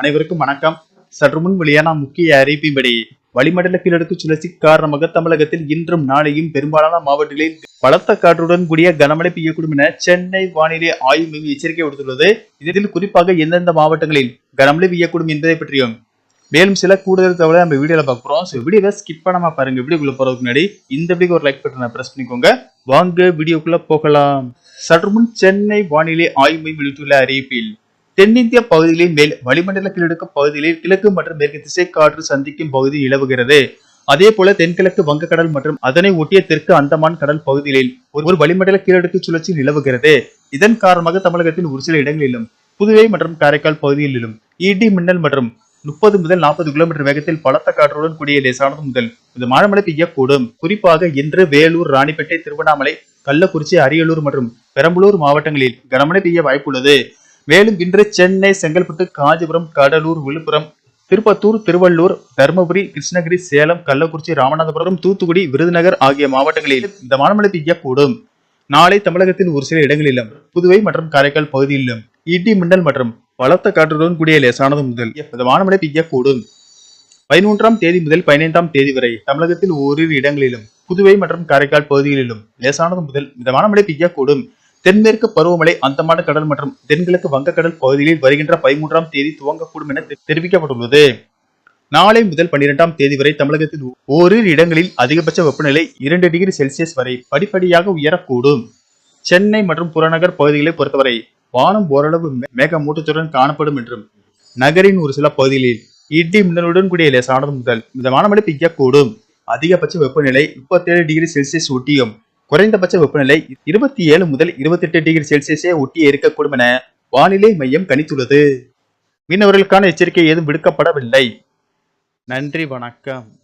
அனைவருக்கும் வணக்கம். சற்று முன் வெளியான முக்கிய அறிவிப்பின்படி வளிமண்டல கீழடுக்கு சுழற்சி காரணமாக தமிழகத்தில் இன்றும் நாளையும் பெரும்பாலான மாவட்டங்களில் பலத்த காற்றுடன் கூடிய கனமழை பெய்யக்கூடும் என சென்னை வானிலை ஆய்வு மையம் எச்சரிக்கை விடுத்துள்ளது. இதில் குறிப்பாக எந்தெந்த மாவட்டங்களில் கனமழை பெய்யக்கூடும் என்பதை பற்றியும் மேலும் சில கூடுதல் தகவலை நம்ம வீடியோல பாக்குறோம் ஸோ வீடியோவை ஸ்கிப் பண்ணாம பாருங்க. வீடியோக்குள்ள போறதுக்கு முன்னாடி இந்த வீடியோக்கு ஒரு லைக் பட்டனை ப்ரெஸ் பண்ணிக்கோங்க. வாங்க வீடியோக்குள்ள போகலாம். சற்று முன் சென்னை வானிலை ஆய்வு மையம் வெளியிட்டுள்ள அறிவிப்பில் தென்னிந்திய பகுதிகளின் மேல் வளிமண்டல கிழக்கு பகுதிகளில் கிழக்கு மற்றும் மேற்கு திசை காற்று சந்திக்கும் பகுதி நிலவுகிறது அதே போல தென்கிழக்கு வங்கக்கடல் மற்றும் அதனை ஒட்டிய தெற்கு அந்தமான் கடல் பகுதிகளில் ஒரு ஒரு வளிமண்டல கீழடுக்கு சுழற்சி நிலவுகிறது. இதன் காரணமாக தமிழகத்தின் ஒரு சில இடங்களிலும் புதுவை மற்றும் காரைக்கால் பகுதிகளிலும் இடி மின்னல் மற்றும் முப்பது முதல் நாற்பது கிலோமீட்டர் வேகத்தில் பலத்த காற்றுடன் கூடிய லேசானது முதல் மிதமான மழை பெய்யக்கூடும் குறிப்பாக இன்று வேலூர் ராணிப்பேட்டை திருவண்ணாமலை கள்ளக்குறிச்சி அரியலூர் மற்றும் பெரம்பலூர் மாவட்டங்களில் கனமழை பெய்ய வாய்ப்புள்ளது. மேலும் இன்று சென்னை செங்கல்பட்டு காஞ்சிபுரம் கடலூர் விழுப்புரம் திருப்பத்தூர் திருவள்ளூர் தருமபுரி கிருஷ்ணகிரி சேலம் கள்ளக்குறிச்சி ராமநாதபுரம் தூத்துக்குடி விருதுநகர் ஆகிய மாவட்டங்களில் இந்த மழை பெய்யக்கூடும் நாளை தமிழகத்தின் ஒரு சில இடங்களிலும் புதுவை மற்றும் காரைக்கால் பகுதியிலும் இடி மின்னல் மற்றும் பலத்த காற்றுடன் கூடிய லேசானது முதல் மிதமான மழை பெய்யக்கூடும் பதிமூன்றாம் தேதி முதல் பதினைந்தாம் தேதி வரை தமிழகத்தில் ஓரிரு இடங்களிலும் புதுவை மற்றும் காரைக்கால் பகுதிகளிலும் லேசானது முதல் மிதமான மழை பெய்யக்கூடும் தென்மேற்கு பருவமழை அந்தமான கடல் மற்றும் தென்கிழக்கு வங்கக்கடல் பகுதிகளில் வருகின்ற பதிமூன்றாம் தேதி துவங்கக்கூடும் என தெரிவிக்கப்பட்டுள்ளது. நாளை முதல் பன்னிரெண்டாம் தேதி வரை தமிழகத்தில் ஓரிரு இடங்களில் அதிகபட்ச வெப்பநிலை இரண்டு டிகிரி செல்சியஸ் வரை படிப்படியாக உயரக்கூடும். சென்னை மற்றும் புறநகர் பகுதிகளை பொறுத்தவரை வானம் ஓரளவு மே- மேகமூட்டத்துடன் காணப்படும் என்றும் நகரின் ஒரு சில பகுதிகளில் இடி மின்னலுடன் கூடிய லேசானது முதல் மிதமான மழை பெய்யக்கூடும். அதிகபட்ச வெப்பநிலை முப்பத்தேழு டிகிரி செல்சியஸ் ஒட்டியும் குறைந்தபட்ச வெப்பநிலை இருபத்தி ஏழு முதல் இருபத்தி எட்டு டிகிரி செல்சியஸே ஒட்டியே இருக்கக்கூடும் என வானிலை மையம் கணித்துள்ளது. மீனவர்களுக்கான எச்சரிக்கை ஏதும் விடுக்கப்படவில்லை. நன்றி வணக்கம்.